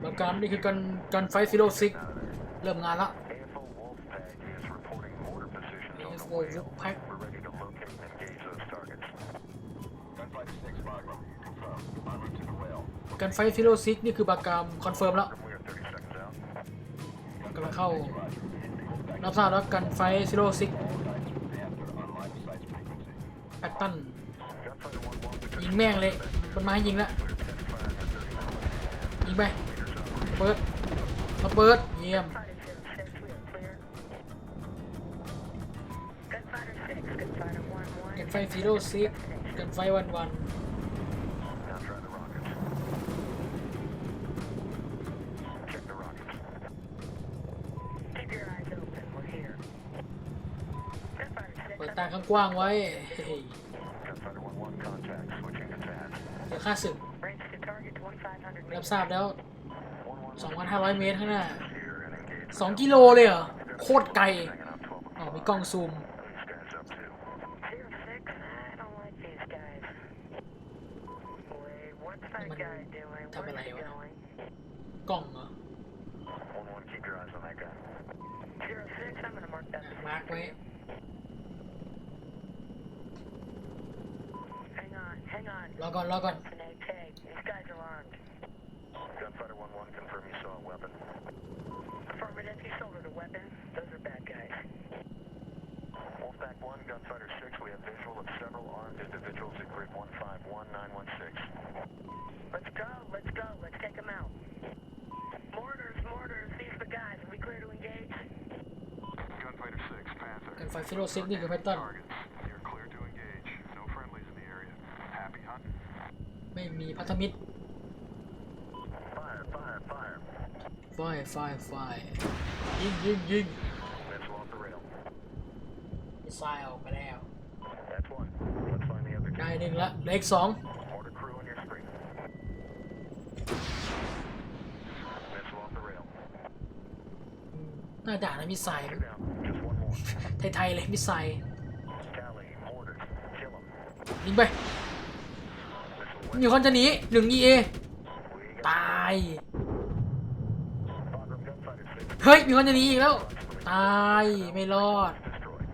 แล้วการนี่คือการการไฟซิโรซิกเริ่มงานละแพ็คการไฟซิโรซิกนี่คือบากามคอนเฟิร์มแล้วกำลังเข้า รับทราบแล้วกันไฟซิโรซิกแอคตันยิงแม่งเลยมันมาให้ยิงแล้วิงไปเปิดระเบิดเยี่ยมกันไฟซีโร่ซิกกันไฟวันวันเปิดตาข้างกว้างไว้เดี๋ยวฆ่าศึก range to target 2,500 รับ meters. ทราบแล้ว1 1 2,500 เมตรข้างหน้า here and engage. 2กิโลเลยเหรอ โคตรไกล Hanging out 12อ๋อมีกล้องซูม These guys up to. Zero 6, I don't like these guys. Wait, what's that Naman- guy doing? tama Where's na he yun. going? กล้องเหรอ1 1, keep your eyes on that guy. Zero 6, I'm gonna mark that. Mark position for ไว้ you. Hang on, hang on. รอก่อน รอก่อน confirm you saw a weapon. Affirmative, you sold her the weapon. Those are bad guys. Wolfpack 1, Gunfighter 6, we have visual of several armed individuals at grid 151916. Let's go, let's go, let's take them out. Mortars, mortars, these are the guys. Are we clear to engage? Gunfighter 6, Panther. กันไฟฟิโลซิกนี่คือแพทเทิร์น Targets. You're clear to engage. No friendlies in the area. Happy hunt? ไม่มีพันธมิตร Fire, fire, fire. ไฟไฟไฟยิงยิงยิง Missile off the rail. มิสไซล์ออกไปแล้ว That's one. Let's find the other ได้ two. หนึ่งละเหลืออีกสอง Mortar crew on your screen. Missile off the rail. หน้าด่านนะมิสไซล์ Two down. Just one more. ไทยๆเลยมิสไซล์ Tally, mortars. Kill them. ยิงไป Missile มีคนจะหนีหนึ่ง EA We got ตาย Bagram Gunfighter 6. เฮ้ย มีคนจะหนีอีกแล้ว ตาย ไม่รอด Destroyed.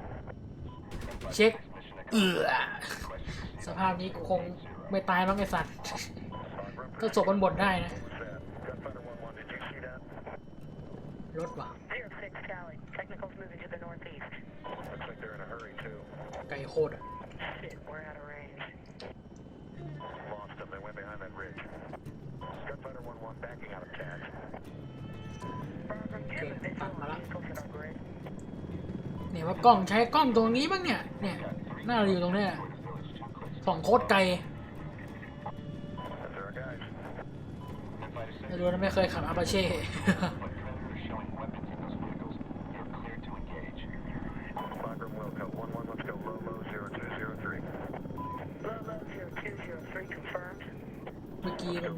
เช็ค เอือสภาพนี้กูคงไม่ตายมั้งไอสัตว์ก็ศพมันบ่นได้นะ Gunfighter 1 1, did you see that? รถว่ะ Zero 6, Tally. Technical's moving to the northeast. Looks like they're in a hurry too. ไก่โคตรอะ Shit, we're out of range. Lost them. They went behind that ridge. Gunfighter 1 1 backing out of CAD. Bagram, do you have a visual on vehicles at our grid? เนี่ยว่ากล้องใช้กล้องตรงนี้บ้างเนี่ย เนี่ยหน้าเราอยู่ตรงเนี้ยส่องโคตรไกล That's our guys. ไม่รู้นะไม่เคยขับอาปาเช่ showing weapons in those vehicles. You're cleared to engage. Bagram Wilco 1 1, let's go. Low, low, 0203. Low, low, 0203, confirmed. เมื่อกี้มัน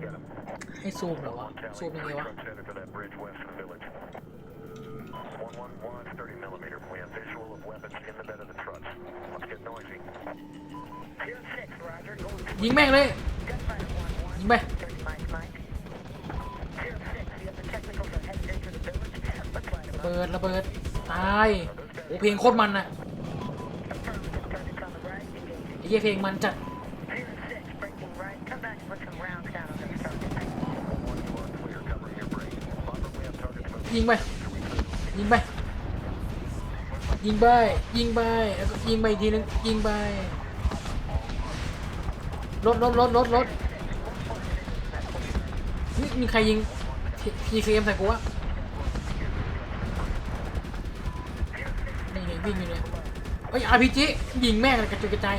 ให้ซูมเหรอวะ ซูมยังไงวะ Trucks headed for that bridge west of the village. 111, 30 millimeter. We have visual of weapons in the bed of the trucks. Let's get noisy. 06, Roger. Going to ยิงแม่งเลย Gunfighter 1ยิงไป 1. 30 Mike, Mike. 06, the other technicals are headed into the village. Let's light ระ them up. เบิดระเบิดตายโอ้เพลงโคตรมันอะ Affirmative, targets on the right, engaging. ไอ้เหี้ยเพลงมันจัด 06, breaking right. Come back and put some rounds down on those targets. 1 you are clear. Covering your break. Bagram, we have targets moving. ยิงไป ยิงไป ยิงไป ยิงไป แล้วก็ยิงไปอีกทีนึง ยิงไป รถรถรถรถรถมีใครยิง PCM ใส่กูวะนี่ไงวิ่งอยู่เนี่ยเฮ้ย RPG ยิงแม่งเลยกระจุยกระจาย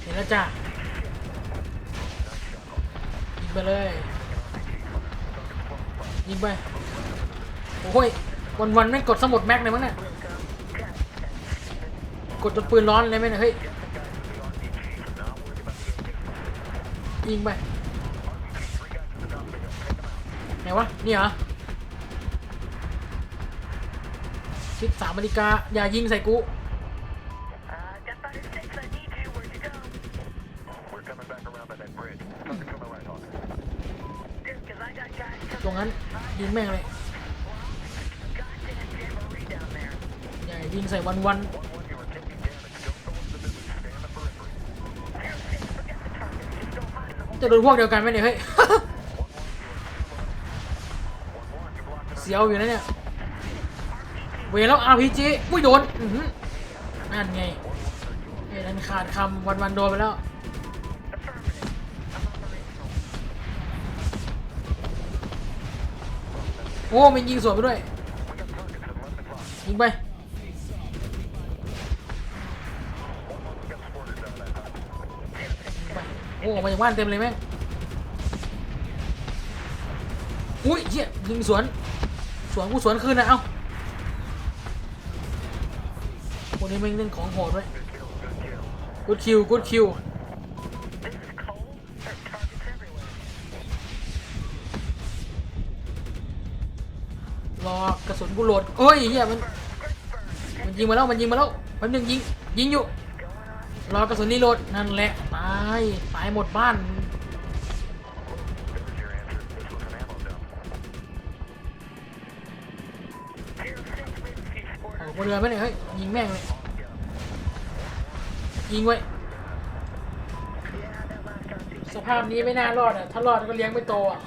เห็นแล้วจ้ายิงไปเลย ยิงไป โอ้ย วันวันไม่งกดสมุดแม็กเลยมั้งเนี่ยกดจนปืนร้อนเลยไหมเนี่ยเฮ้ย ยิงไป ไหนวะ นี่เหรอชิดสามนาฬิกา อย่ายิงใส่กู ยิงแม่งเลยใหญ่ยิงใส่วันวันจะโดนพวกเดียวกันไหมเนี่ยเฮ้ยเสียวอยู่นะเนี่ย เวแล้ว RPG ปุ้ยโดนนั่นไงไอ้นันขาดคำวันวันโดนไปแล้ว อ้มันยิงสวนไปด้วย ยิงไป โอ้มาจากบ้านเต็มเลยแม่ง อุ้ยเหี้ยยิงสวน สวนกูสวนคืนนะเอ้าคนนี้แม่งเล่นของโหดไว้กูดคิวกูดคิว กูโหลดเฮ้ยเฮียมันมันยิงมาแล้วมันยิงมาแล้วแป๊บนึงยิงยิงอยู่รอกระสุนนี่โหลดนั่นแหละตายตายหมดบ้านออก supporters. บนเรือไหมเนี่ยเฮ้ยยิงแม่งเลยยิงไว้สภาพนี้ไม่น่ารอดอะถ้ารอดก็เลี้ยงไม่โตอะ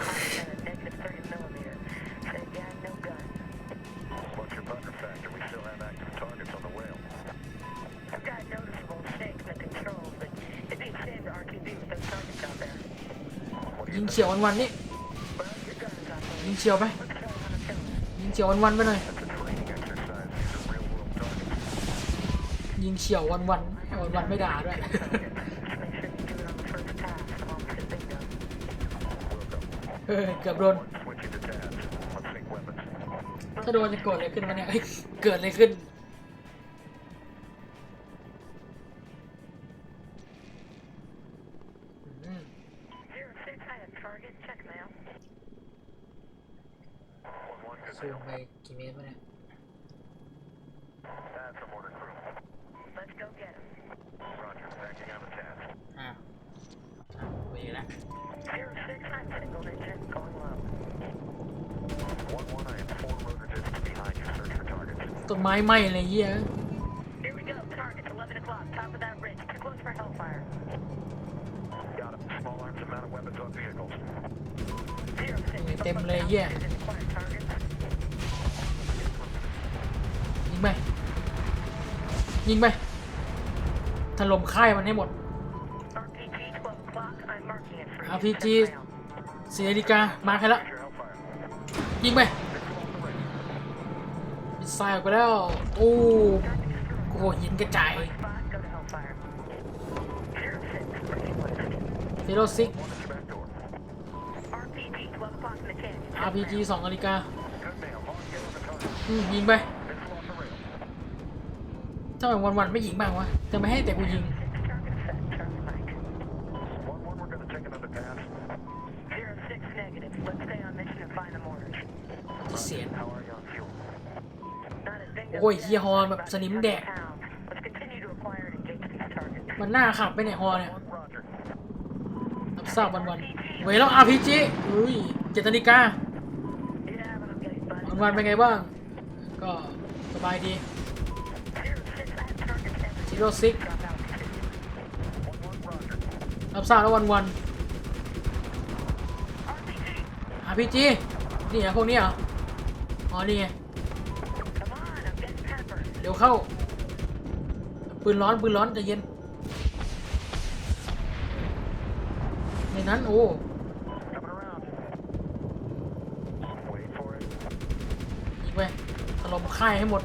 ฉียววันๆนี่ยิงเฉียวไปยิงเฉียววันๆไปหน่อยยิงเฉียววันวันวันวันไม่ด่าด้วยเกือบโดน ถ้าโดนจะเกิดอะไรขึ้นมาเนี่ยเกิดอะไรขึ้น อืม Zero six, I have target. Check mail. One, one, good สูง deal. ไปกี่เมตรวะเนี่ย That's some order crew. Let's go get him. Roger. Backing out of tabs. อ้าวอ้าวไปอีกแล้ว Zero six, I'm single engine. Going low. One, one, I am four rotor discs behind you. Search for targets. ต้นไม้ไหม้เลยเหี้ย Here we go. Targets 11 o'clock. Top of that ridge. Too close for hellfire. เต็มเลยแย่ยิงไหมยิงไหมถล่มค่ายมันให้หมด RPG สีนาฬิกามาใครละยิงไหมิสไซล์ออกไปแล้ว โอ้โหยิงกระจาย Spot. Go to hellfire. Zero six. Bridging west. เซีโรซิก RPG สองนาฬิกายิงไปทำไมวันๆไม่ยิงบ้างวะจะไม่ให้แต่กูยิงโอ้ยเฮียฮอนแบบสนิมแดก มันหน้าขับไปไหนี่ยฮอเนี่ย้าบวันๆเวลอาพีจีอุ้ยเจตนิกาวันวันเป็นไงบ้าง ก็สบายดีจิโรซิกรับทราบแล้ววันวันอาพีจีนี่เหรพวกนี้เหรออ๋อนี่ไงเดี๋ยวเข้า ปืนร้อน ปืนร้อนจะเย็น นั้นโอ้ยิงไปลมค่ายให้หมด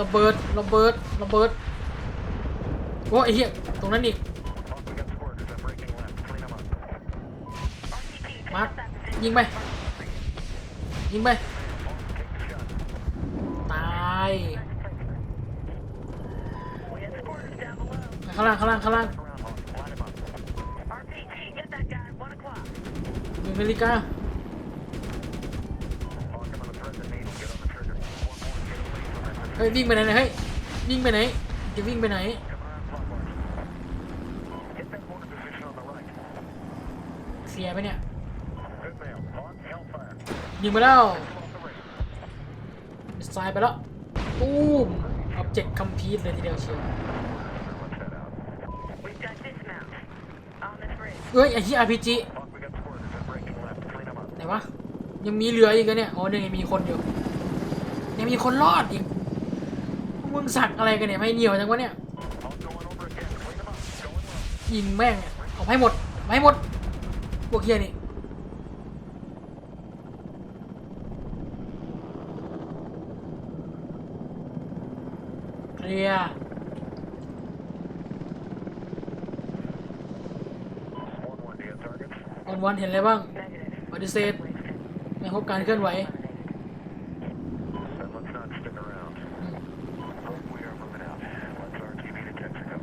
ระเบิด ระเบิด ระเบิด โอ้ไอ้เหี้ย ตรงนั้นอีก มาร์ยิงไป ยิงไป ตาย ข้างล่าง ข้างล่าง ข้างล่าง Around, Hawk. Line him up. RPG, get that guy. One o'clock. ห นาฬิกาเฮ้ยวิ่งไปไหนนะเฮ้ยวิ่งไปไหนจะวิ่งไปไหนเสียไปเนี่ยยิงไปแล้วสาไปแล้วตูมออบเจกต์คัมพีทเลยทีเดียวเชียวเฮ้ยไอ้ที่อาร์พีจี and breaking left. Clean them up. ไห นวะยังมีเหลืออีกเหรอเนี่ย อ๋อเนี่ยยังมีคนอยู่ ยังมีคนรอดอีกพวกมึงสักอะไรกันเนี่ย ไม่เหนียวจังวะเนี่ย All going over again. Clean them up. Going well. ยิงแม่งเนี่ยเอาให้หมดเอาให้หมดพวกเฮียนี่เคลียร์ One one. Do you have targets? วันวันๆเห็นอะไรบ้าง Negative. ปฏิเสธไม่พบการเคลื่อนไหว Then let's not spin around. We are moving out. Let's RTB to Texaco.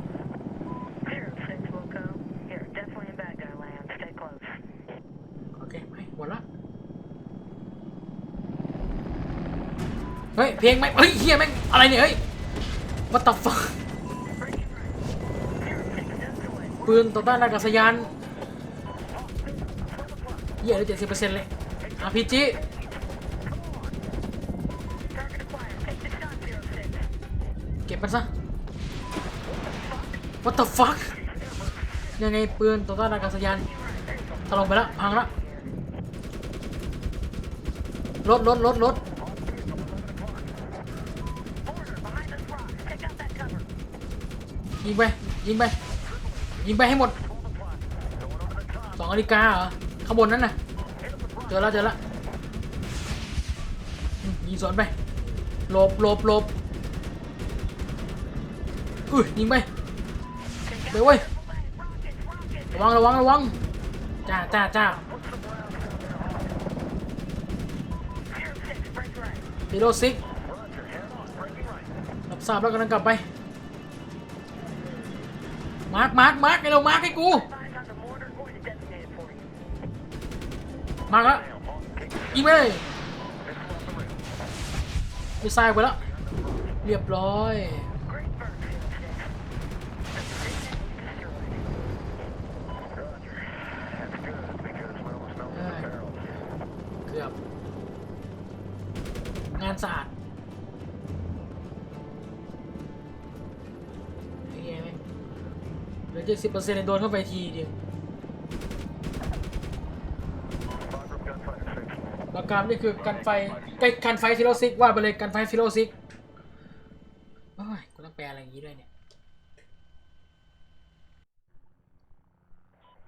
Zero six will go. Here, definitely in bad guy land. Stay close. โอเคไปหมดละเฮ้ย เพลงไหมเฮ้ยเฮียแม่งอะไรเนี่ย เฮ้ย what the fuck Breaking right. Zero six steps away. ปืนต่อต้านอากาศยาน เหี้ยอะเลยเจ็ดสิบเปอร์เซ็นต์เลย RPG Target acquired. Take the shot, zero six. เก็บมันซะ what the fuck ยังไงปืนต่อต้านอากาศยานถล่มไปแล้วพังแล้วรถรถรถรถยิงไปยิงไปยิงไปให้หมดสองนาฬิกาเหรอ ข้างบนนั้นน่ะ เจอแล้วเจอแล้วยิงสวนไปหลบหลบหลบอุ้ยยิงไปเดี๋ยวเว้ยระวังระวังระวังจ้าจ้าจ้าฮีโร่ซิกรับทราบแล้วกำลังกลับไป มาร์คมาร์คมาร์คให้เรามาร์คให้กู มาแล้วยิงไปเลยไปซ้ายไปแล้ว เรียบร้อยเกือบงานสะอาดเหลือเจ็ดสิบเปอร์เซ็นต์โดนเข้าไปทีเดียว six. ปากกามนี่คือกันไฟใกล้กันไฟฟิโลซิกว่าไปเลยกันไฟฟิโลซิกโอ้ยกูต้องแปลอะไรอย่างนี้ด้วยเนี่ย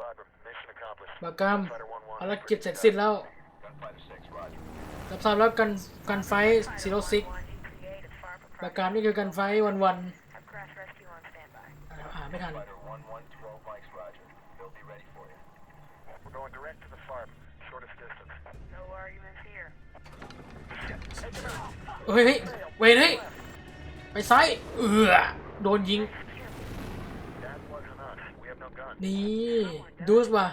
Bagram, mission accomplished. ปากกามภารกิจเสร็จสิ้นแล้วรับทราบแล้วกันกันไฟฟิโลซิกโปากกามนี่คือกันไฟวันวันอ่านไม่ทัน We're going direct to the farm. Shortest distance. No arguments here. เฮ้ยเฮ้ยเวยเฮ้ยไปซ้ายเอือโดนยิง That wasn't us. We have no gun. นี่ดูสว่ะ